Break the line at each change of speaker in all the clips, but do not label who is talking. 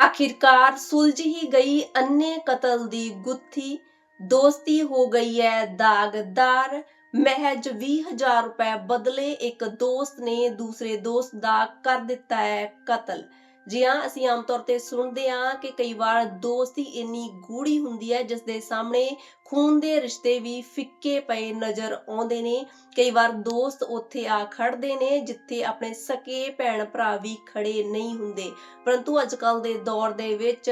ਆਖਿਰਕਾਰ ਸੁਲਝ ਹੀ ਗਈ ਅੰਨੇ ਕਤਲ ਦੀ ਗੁੱਥੀ। ਦੋਸਤੀ ਹੋ ਗਈ ਹੈ ਦਾਗਦਾਰ ਮਹਿਜ 20000 ਰੁਪਏ ਬਦਲੇ ਇੱਕ ਦੋਸਤ ਨੇ ਦੂਸਰੇ ਦੋਸਤ ਦਾ ਕਰ ਦਿੱਤਾ ਹੈ ਕਤਲ। ਜੀ ਹਾਂ ਅਸੀਂ ਆਮ ਤੌਰ ਤੇ ਸੁਣਦੇ ਹਾਂ ਕਿ ਕਈ ਵਾਰ ਦੋਸਤੀ ਇੰਨੀ ਗੂੜੀ ਹੁੰਦੀ ਹੈ ਜਿਸ ਦੇ ਸਾਹਮਣੇ ਖੂਨ ਦੇ ਰਿਸ਼ਤੇ ਵੀ ਫਿੱਕੇ ਪਏ ਨਜ਼ਰ ਆਉਂਦੇ ਨੇ। ਕਈ ਵਾਰ ਦੋਸਤ ਉੱਥੇ ਆ ਖੜਦੇ ਨੇ, ਜਿੱਥੇ ਆਪਣੇ ਸਕੇ ਭੈਣ ਭਰਾ ਵੀ ਖੜੇ ਨਹੀਂ ਹੁੰਦੇ। ਪਰੰਤੂ ਅੱਜ ਕੱਲ ਦੇ ਦੌਰ ਦੇ ਵਿੱਚ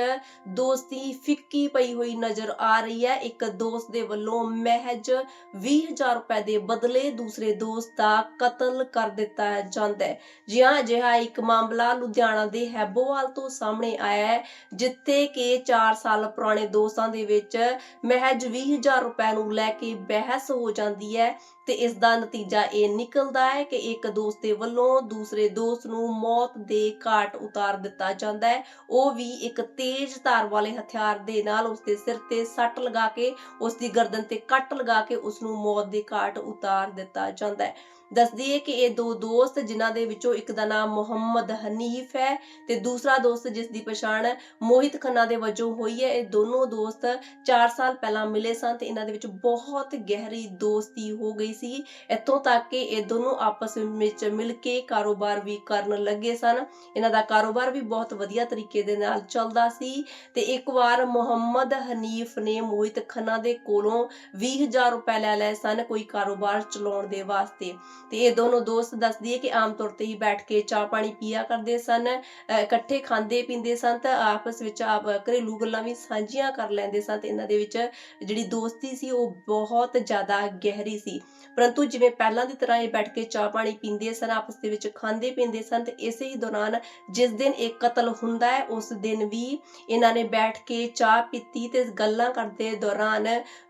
ਦੋਸਤੀ ਫਿੱਕੀ ਪਈ ਹੋਈ ਨਜ਼ਰ ਆ ਰਹੀ ਹੈ। ਇੱਕ ਦੋਸਤ ਦੇ ਵੱਲੋਂ ਮਹਿਜ 20000 ਰੁਪਏ ਦੇ ਬਦਲੇ ਦੂਸਰੇ ਦੋਸਤ ਦਾ ਕਤਲ ਕਰ ਦਿੱਤਾ ਜਾਂਦਾ ਹੈ। ਜਿਹਾ ਅਜਿਹਾ ਇੱਕ ਮਾਮਲਾ ਲੁਧਿਆਣਾ ਦੇ ਹੈਬੋਵਾਲ ਤੋਂ ਸਾਹਮਣੇ ਆਇਆ ਹੈ, ਜਿੱਥੇ ਕਿ 4 ਸਾਲ ਪੁਰਾਣੇ ਦੋਸਤਾਂ ਦੇ ਵਿੱਚ ਮਹਿਜ 20000 ਰੁਪਏ ਨੂੰ ਲੈ ਕੇ ਬਹਿਸ ਹੋ ਜਾਂਦੀ ਹੈ। ਤੇ ਇਸ ਦਾ ਨਤੀਜਾ ਇਹ ਨਿਕਲਦਾ ਹੈ ਕਿ ਇੱਕ ਦੋਸਤ ਦੇ ਵੱਲੋਂ ਦੂਸਰੇ ਦੋਸਤ ਨੂੰ ਮੌਤ ਦੇ ਘਾਟ ਉਤਾਰ ਦਿੱਤਾ ਜਾਂਦਾ ਹੈ। ਉਹ ਵੀ ਇੱਕ ਤੇਜ਼ ਧਾਰ ਵਾਲੇ ਹਥਿਆਰ ਦੇ ਨਾਲ ਉਸ ਦੇ ਸਿਰ ਤੇ ਸੱਟ ਲਗਾ ਕੇ ਉਸ ਦੀ ਗਰਦਨ ਤੇ ਕੱਟ ਲਗਾ ਕੇ ਉਸ ਨੂੰ ਮੌਤ ਦੇ ਘਾਟ ਉਤਾਰ ਦਿੱਤਾ ਜਾਂਦਾ ਹੈ। ਦੱਸਦੀ ਹੈ ਕਿ ਇਹ ਦੋ ਦੋਸਤ ਜਿਨ੍ਹਾਂ ਦੇ ਵਿੱਚੋਂ ਇੱਕ ਦਾ ਨਾਮ ਮੁਹੰਮਦ ਹਨੀਫ ਹੈ ਤੇ ਦੂਸਰਾ ਦੋਸਤ ਜਿਸ ਦੀ ਪਛਾਣ ਮੋਹਿਤ ਖੰਨਾ ਦੇ ਵਜੋਂ ਹੋਈ ਹੈ। ਇਹ ਦੋਨੋਂ ਦੋਸਤ 4 ਸਾਲ ਪਹਿਲਾਂ ਮਿਲੇ ਸਨ ਤੇ ਇਹਨਾਂ ਦੇ ਵਿੱਚ ਬਹੁਤ ਗਹਿਰੀ ਦੋਸਤੀ ਹੋ ਗਈ ਸੀ। ਇੱਥੋਂ ਤੱਕ ਕਿ ਇਹ ਦੋਨੋਂ ਆਪਸ ਵਿੱਚ ਮਿਲ ਕੇ ਕਾਰੋਬਾਰ ਵੀ ਕਰਨ ਲੱਗੇ ਸਨ। ਇਹਨਾਂ ਦਾ ਕਾਰੋਬਾਰ ਵੀ ਬਹੁਤ ਵਧੀਆ ਤਰੀਕੇ ਦੇ ਨਾਲ ਚੱਲਦਾ ਸੀ ਤੇ ਇੱਕ ਵਾਰ ਮੁਹੰਮਦ ਹਨੀਫ ਨੇ ਮੋਹਿਤ ਖੰਨਾ ਦੇ ਕੋਲੋਂ 20000 ਰੁਪਏ ਲੈ ਲਏ ਸਨ ਕੋਈ ਕਾਰੋਬਾਰ ਚਲਾਉਣ ਦੇ ਵਾਸਤੇ। ਤੇ ਇਹ ਦੋਨੋਂ ਦੋਸਤ ਦੱਸਦੀ ਹੈ ਕਿ ਆਮ ਤੌਰ ਤੇ ਹੀ ਬੈਠ ਕੇ ਚਾਹ ਪਾਣੀ ਪੀਆ ਕਰਦੇ ਸਨ, ਅਹ ਇਕੱਠੇ ਖਾਂਦੇ ਪੀਂਦੇ ਸਨ ਤਾਂ ਆਪਸ ਵਿੱਚ ਆਪ ਘਰੇਲੂ ਗੱਲਾਂ ਵੀ ਸਾਂਝੀਆਂ ਕਰ ਲੈਂਦੇ ਸਨ ਤੇ ਇਹਨਾਂ ਦੇ ਵਿੱਚ ਜਿਹੜੀ ਦੋਸਤੀ ਸੀ ਉਹ ਬਹੁਤ ਜ਼ਿਆਦਾ ਗਹਿਰੀ ਸੀ। ਪਰੰਤੂ ਜਿਵੇਂ ਪਹਿਲਾਂ ਦੀ ਤਰ੍ਹਾਂ ਇਹ ਬੈਠ ਕੇ ਚਾਹ ਪਾਣੀ ਪੀਂਦੇ ਸਨ, ਆਪਸ ਦੇ ਵਿੱਚ ਖਾਂਦੇ ਪੀਂਦੇ ਸਨ, ਤੇ ਇਸੇ ਹੀ ਦੌਰਾਨ ਜਿਸ ਦਿਨ ਇਹ ਕਤਲ ਹੁੰਦਾ ਹੈ, ਉਸ ਦਿਨ ਵੀ ਇਹਨਾਂ ਨੇ ਬੈਠ ਕੇ ਚਾਹ ਪੀਤੀ ਤੇ ਗੱਲਾਂ ਕਰਦੇ ਦੌਰਾਨ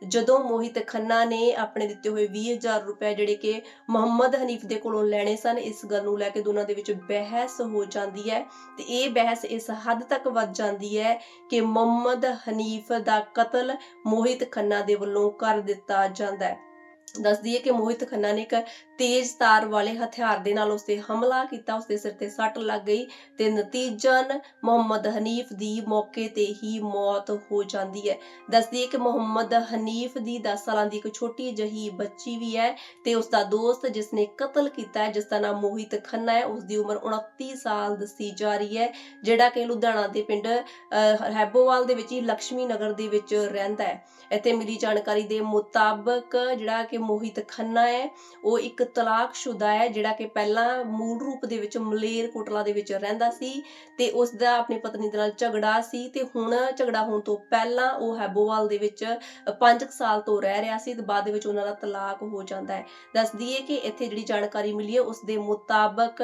ਜਦੋਂ ਮੋਹਿਤ ਖੰਨਾ ਨੇ ਆਪਣੇ ਦਿੱਤੇ ਹੋਏ 20000 ਰੁਪਏ ਜਿਹੜੇ ਕਿ ਮੁਹੰਮਦ ਹਨੀਫ ਦੇ ਕੋਲੋਂ ਲੈਣੇ ਸਨ, ਇਸ ਗੱਲ ਨੂੰ ਲੈ ਕੇ ਦੋਨਾਂ ਦੇ ਵਿੱਚ ਬਹਿਸ ਹੋ ਜਾਂਦੀ ਹੈ ਤੇ ਇਹ ਬਹਿਸ ਇਸ ਹੱਦ ਤੱਕ ਵੱਧ ਜਾਂਦੀ ਹੈ ਕਿ ਮੁਹੰਮਦ ਹਨੀਫ ਦਾ ਕਤਲ ਮੋਹਿਤ ਖੰਨਾ ਦੇ ਵੱਲੋਂ ਕਰ ਦਿੱਤਾ ਜਾਂਦਾ ਹੈ। ਦੱਸਦੀ ਹੈ ਕਿ ਮੋਹਿਤ ਖੰਨਾ ਨੇ ਇੱਕ ਤੇਜ਼ ਤਾਰ ਵਾਲੇ ਹਥਿਆਰ ਦੇ ਨਾਲ ਉਸ ਹਮਲਾ ਕੀਤਾ ਉਸ ਸਿਰ ਤੇ ਸੱਟ ਲੱਗ ਗਈ ਤੇ ਨਤੀਜਨ ਮੁਹੰਮਦ ਹਨੀਫ ਦੀ ਮੌਕੇ ਤੇ ਹੀ ਮੌਤ ਹੋ ਜਾਂਦੀ ਹੈ। ਦੱਸਦੀ ਹੈ ਕਿ ਮੁਹੰਮਦ ਹਨੀਫ ਦੀ 10 ਸਾਲਾਂ ਦੀ ਇੱਕ ਛੋਟੀ ਜਹੀ ਬੱਚੀ ਵੀ ਹੈ ਤੇ ਉਸ ਦਾ ਦੋਸਤ ਜਿਸ ਨੇ ਕਤਲ ਕੀਤਾ ਹੈ ਜਿਸ ਦਾ ਨਾਮ ਮੋਹਿਤ ਖੰਨਾ ਹੈ ਉਸ ਦੀ ਉਮਰ 29 ਸਾਲ ਦੱਸੀ ਜਾ ਰਹੀ ਹੈ ਜਿਹੜਾ ਕਿ ਲੁਧਿਆਣਾ ਦੇ ਪਿੰਡ ਅਹ, ਹੈਬੋਵਾਲ ਦੇ ਵਿੱਚ ਹੀ ਲక్ష్ਮੀ ਨਗਰ ਦੇ ਵਿੱਚ ਰਹਿੰਦਾ ਹੈ। ਇੱਥੇ ਮਿਲੀ ਜਾਣਕਾਰੀ ਦੇ ਮੁਤਾਬਕ ਜਿਹੜਾ ਕਿ ਮੋਹਿਤ ਖੰਨਾ ਹੈ। ਉਹ ਇੱਕ ਤਲਾਕਸ਼ੁਦਾ ਹੈ, ਜਿਹੜਾ ਕਿ ਪਹਿਲਾਂ ਮੂਲ ਰੂਪ ਦੇ ਵਿੱਚ ਮਲੇਰ ਕੋਟਲਾ ਦੇ ਵਿੱਚ ਰਹਿੰਦਾ ਸੀ ਤੇ ਉਸ ਦਾ ਆਪਣੀ ਪਤਨੀ ਦੇ ਨਾਲ ਝਗੜਾ ਸੀ ਤੇ ਹੁਣ ਝਗੜਾ ਹੋਣ ਤੋਂ ਪਹਿਲਾਂ ਉਹ ਹੈਬੋਵਾਲ ਦੇ ਵਿੱਚ 5 ਸਾਲ ਤੋਂ ਰਹਿ ਰਿਹਾ ਸੀ ਤੇ ਬਾਅਦ ਦੇ ਵਿੱਚ ਉਹਨਾਂ ਦਾ ਤਲਾਕ ਹੋ ਜਾਂਦਾ ਹੈ। ਦੱਸਦੀ ਹੈ ਕਿ ਇੱਥੇ ਜਿਹੜੀ ਜਾਣਕਾਰੀ ਮਿਲੀ ਹੈ ਉਸ ਦੇ ਮੁਤਾਬਕ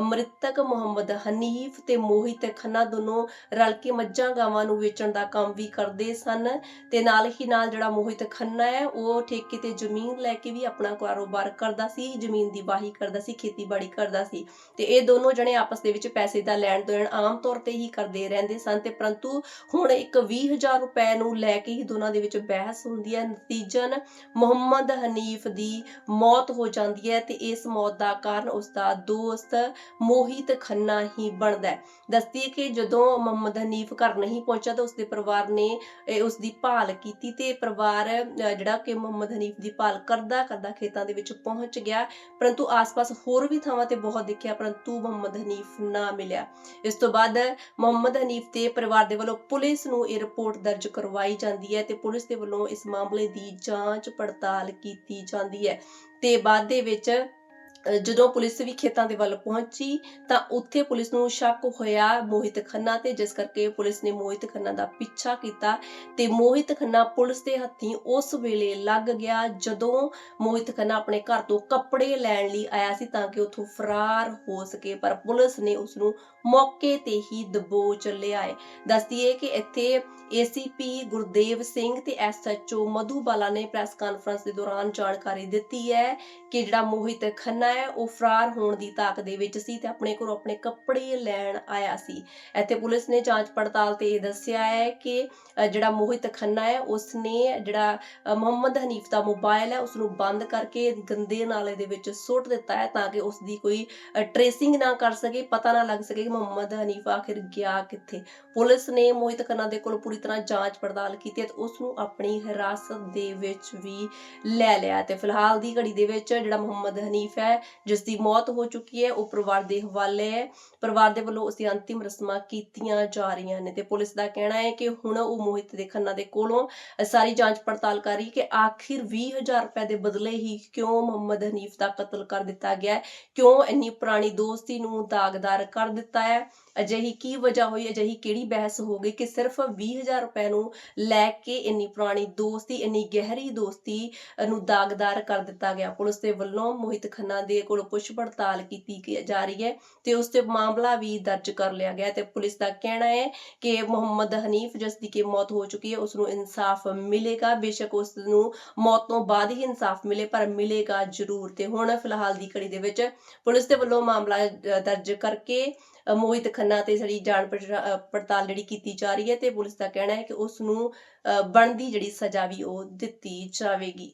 ਮ੍ਰਿਤਕ ਮੁਹੰਮਦ ਹਨੀਫ ਤੇ ਮੋਹਿਤ ਖੰਨਾ ਦੋਨੋਂ ਰਲ ਕੇ ਮੱਝਾਂ ਗਾਵਾਂ ਨੂੰ ਵੇਚਣ ਦਾ ਕੰਮ ਵੀ ਕਰਦੇ ਸਨ ਤੇ ਨਾਲ ਹੀ ਨਾਲ ਜਿਹੜਾ ਮੋਹਿਤ ਖੰਨਾ ਹੈ, ਉਹ ਠੇਕੇ ਤੇ ਜ਼ਮੀਨ ਲੈ ਕੇ ਵੀ ਆਪਣਾ ਕਾਰੋਬਾਰ ਕਰਦਾ ਸੀ, ਜ਼ਮੀਨ ਦੀ ਵਾਹੀ ਕਰਦਾ ਸੀ, ਖੇਤੀਬਾੜੀ ਕਰਦਾ ਸੀ। ਤੇ ਇਹ ਦੋਨੋਂ ਜਣੇ ਆਪਸ ਦੇ ਵਿੱਚ ਪੈਸੇ ਦਾ ਲੈਣ ਦੇਣ ਆਮ ਤੌਰ ਤੇ ਹੀ ਕਰਦੇ ਰਹਿੰਦੇ ਸਨ ਤੇ ਪਰੰਤੂ ਹੁਣ ਇੱਕ 20000 ਰੁਪਏ ਨੂੰ ਲੈ ਕੇ ਹੀ ਦੋਨਾਂ ਦੇ ਵਿੱਚ ਬਹਿਸ ਹੁੰਦੀ ਹੈ। ਨਤੀਜਨ ਮੁਹੰਮਦ ਹਨੀਫ ਦੀ ਮੌਤ ਹੋ ਜਾਂਦੀ ਹੈ ਤੇ ਇਸ ਮੌਤ ਦਾ ਕਾਰਨ ਉਸ ਦਾ ਦੋਸਤ ਮੋਹਿਤ ਖੰਨਾ ਹੀ ਬਣਦਾ ਹੈ। ਦੱਸਦੀ ਹੈ ਕਿ ਜਦੋਂ ਮੁਹੰਮਦ ਹਨੀਫ ਘਰ ਨਹੀਂ ਪਹੁੰਚਿਆ ਤਾਂ ਉਸਦੇ ਪਰਿਵਾਰ ਨੇ, ਇਹ ਉਸ ਦੀ ਭਾਲ ਕੀਤੀ ਤੇ ਪਰਿਵਾਰ ਜਿਹੜਾ ਕਿ ਮੁਹੰਮਦ ਹਨੀਫ ਦੀ ਭਾਲ ਕਰਦਾ ਕਰਦਾ ਖੇਤਾਂ ਦੇ ਵਿੱਚ ਪਹੁੰਚ ਗਿਆ। ਪਰੰਤੂ ਆਸ-ਪਾਸ ਹੋਰ ਵੀ ਥਾਵਾਂ ਤੇ ਬਹੁਤ ਦੇਖਿਆ, ਪਰੰਤੂ ਮੁਹੰਮਦ ਹਨੀਫ ਨਾ ਮਿਲਿਆ। ਇਸ ਤੋਂ ਬਾਅਦ ਮੁਹੰਮਦ ਹਨੀਫ ਤੇ ਪਰਿਵਾਰ ਦੇ ਵੱਲੋਂ ਪੁਲਿਸ ਨੂੰ ਇਹ ਰਿਪੋਰਟ ਦਰਜ ਕਰਵਾਈ ਜਾਂਦੀ ਹੈ ਤੇ ਪੁਲਿਸ ਦੇ ਵੱਲੋਂ ਇਸ ਮਾਮਲੇ ਦੀ ਜਾਂਚ ਪੜਤਾਲ ਕੀਤੀ ਜਾਂਦੀ ਹੈ। ਤੇ ਬਾਅਦ ਦੇ ਵਿੱਚ ਜਦੋਂ ਪੁਲਿਸ ਵੀ ਖੇਤਾਂ ਦੇ ਵੱਲ ਪਹੁੰਚੀ ਤਾਂ ਉੱਥੇ ਪੁਲਿਸ ਨੂੰ ਸ਼ੱਕ ਹੋਇਆ ਮੋਹਿਤ ਖੰਨਾ ਤੇ, ਜਿਸ ਕਰਕੇ ਪੁਲਿਸ ਨੇ ਮੋਹਿਤ ਖੰਨਾ ਦਾ ਪਿੱਛਾ ਕੀਤਾ ਤੇ ਮੋਹਿਤ ਖੰਨਾ ਪੁਲਿਸ ਦੇ ਹੱਥੀਂ ਉਸ ਵੇਲੇ ਲੱਗ ਗਿਆ ਜਦੋਂ ਮੋਹਿਤ ਖੰਨਾ ਆਪਣੇ ਘਰ ਤੋਂ ਕੱਪੜੇ ਲੈਣ ਲਈ ਆਇਆ ਸੀ ਤਾਂ ਕਿ ਉੱਥੋਂ ਫਰਾਰ ਹੋ ਸਕੇ, ਪਰ ਪੁਲਿਸ ਨੇ ਉਸ ਨੂੰ ਮੌਕੇ ਤੇ ਹੀ ਦਬੋਚ ਲਿਆ ਹੈ। ਦੱਸਦੀ ਹੈ ਕਿ ਇੱਥੇ ਏਸੀਪੀ ਗੁਰਦੇਵ ਸਿੰਘ ਤੇ ਐਸਐਚਓ ਮਧੂਬਾਲਾ ਨੇ ਪ੍ਰੈਸ ਕਾਨਫਰੰਸ ਦੇ ਦੌਰਾਨ ਜਾਣਕਾਰੀ ਦਿੱਤੀ ਹੈ ਕਿ ਜਿਹੜਾ ਮੋਹਿਤ ਖੰਨਾ ਹੈ, ਉਹ ਫਰਾਰ ਹੋਣ ਦੀ ਤਾਕ ਦੇ ਵਿੱਚ ਸੀ ਤੇ ਆਪਣੇ ਕੋਲ ਆਪਣੇ ਕੱਪੜੇ ਲੈਣ ਆਇਆ ਸੀ। ਇੱਥੇ ਪੁਲਿਸ ਨੇ ਜਾਂਚ ਪੜਤਾਲ ਤੇ ਇਹ ਦੱਸਿਆ ਹੈ ਕਿ ਜਿਹੜਾ ਮੋਹਿਤ ਖੰਨਾ ਹੈ, ਉਸਨੇ ਜਿਹੜਾ ਮੁਹੰਮਦ ਹਨੀਫ ਦਾ ਮੋਬਾਈਲ ਹੈ ਉਸ ਨੂੰ ਬੰਦ ਕਰਕੇ ਗੰਦੇ ਨਾਲੇ ਦੇ ਵਿੱਚ ਸੁੱਟ ਦਿੱਤਾ ਹੈ ਤਾਂ ਕਿ ਉਸ ਦੀ ਕੋਈ ਟ੍ਰੇਸਿੰਗ ਨਾ ਕਰ ਸਕੇ, ਪਤਾ ਨਾ ਲੱਗ ਸਕੇ ਕਿ ਮੁਹੰਮਦ ਹਨੀਫ ਆਖਿਰ ਗਿਆ ਕਿੱਥੇ। ਪੁਲਿਸ ਨੇ ਮੋਹਿਤ ਖੰਨਾ ਦੇ ਕੋਲ ਪੂਰੀ ਤਰ੍ਹਾਂ ਜਾਂਚ ਪੜਤਾਲ ਕੀਤੀ ਤੇ ਉਸ ਨੂੰ ਆਪਣੀ ਹਿਰਾਸਤ ਦੇ ਵਿੱਚ ਵੀ ਲੈ ਲਿਆ ਤੇ ਫਿਲਹਾਲ ਦੀ ਘੜੀ ਦੇ ਵਿੱਚ ਜਿਹੜਾ ਮੁਹੰਮਦ ਹਨੀਫ ਹੈ ਜਿਸ ਦੀ ਮੌਤ ਹੋ ਚੁੱਕੀ ਹੈ, ਉਹ ਪਰਿਵਾਰ ਦੇ ਹਵਾਲੇ ਹੈ। ਪਰਿਵਾਰ ਦੇ ਵੱਲੋਂ ਉਸ ਦੀ ਅੰਤਿਮ ਰਸਮਾਂ ਕੀਤੀਆਂ ਜਾ ਰਹੀਆਂ ਨੇ ਤੇ ਪੁਲਿਸ ਦਾ ਕਹਿਣਾ ਹੈ ਕਿ ਹੁਣ ਉਹ ਮੋਹਿਤ ਦੇ ਖੰਨਾ ਦੇ ਕੋਲੋਂ ਸਾਰੀ ਜਾਂਚ ਪੜਤਾਲ ਕਰ ਰਹੀ ਕਿ ਆਖਿਰ 20000 ਰੁਪਏ ਦੇ ਬਦਲੇ ਹੀ ਕਿਉਂ ਮੁਹੰਮਦ ਹਨੀਫ ਦਾ ਕਤਲ ਕਰ ਦਿੱਤਾ ਗਿਆ ਹੈ? ਕਿਉਂ ਇੰਨੀ ਪੁਰਾਣੀ ਦੋਸਤੀ ਨੂੰ ਦਾਗਦਾਰ ਕਰ ਦਿੱਤਾ ਹੈ? ਅਜਿਹੀ ਕੀ ਵਜ੍ਹਾ ਹੋਈ, ਅਜਿਹੀ ਕਿਹੜੀ ਬਹਿਸ ਹੋ ਗਈ ਕਿ ਸਿਰਫ 20000 ਰੁਪਏ ਨੂੰ ਲੈ ਕੇ ਇੰਨੀ ਪੁਰਾਣੀ ਦੋਸਤੀ, ਇੰਨੀ ਗਹਿਰੀ ਦੋਸਤੀ ਨੂੰ ਦਾਗਦਾਰ ਕਰ ਦਿੱਤਾ ਗਿਆ। ਪੁਲਿਸ ਦੇ ਵੱਲੋਂ ਮੋਹਿਤ ਖੰਨਾ ਦੇ ਕੋਲ ਪੁੱਛ ਪੜਤਾਲ ਕੀਤੀ ਜਾ ਰਹੀ ਹੈ ਤੇ ਉਸ ਤੇ ਮਾਮਲਾ ਵੀ ਦਰਜ ਕਰ ਲਿਆ ਗਿਆ ਤੇ ਪੁਲਿਸ ਦਾ ਕਹਿਣਾ ਹੈ ਕਿ ਮੁਹੰਮਦ ਹਨੀਫ, ਜਿਸ ਦੀ ਕਿ ਮੌਤ ਹੋ ਚੁੱਕੀ ਹੈ ਉਸ ਨੂੰ ਇਨਸਾਫ ਮਿਲੇਗਾ। ਬੇਸ਼ੱਕ ਉਸ ਨੂੰ ਮੌਤ ਤੋਂ ਬਾਅਦ ਹੀ ਇਨਸਾਫ ਮਿਲੇ, ਪਰ ਮਿਲੇਗਾ ਜ਼ਰੂਰ ਤੇ ਹੁਣ ਫਿਲਹਾਲ ਦੀ ਘੜੀ ਦੇ ਵਿੱਚ ਪੁਲਿਸ ਦੇ ਵੱਲੋਂ ਮਾਮਲਾ ਦਰਜ ਕਰਕੇ ਮੋਹਿਤ ਖੰਨਾ ਤੇ ਜਿਹੜੀ ਜਾਣ ਪੜਤਾਲ ਜਿਹੜੀ ਕੀਤੀ ਜਾ ਰਹੀ ਹੈ ਤੇ ਪੁਲਿਸ ਦਾ ਕਹਿਣਾ ਹੈ ਕਿ ਉਸ ਨੂੰ ਬਣਦੀ ਜਿਹੜੀ ਸਜ਼ਾ ਵੀ ਉਹ ਦਿੱਤੀ ਜਾਵੇਗੀ।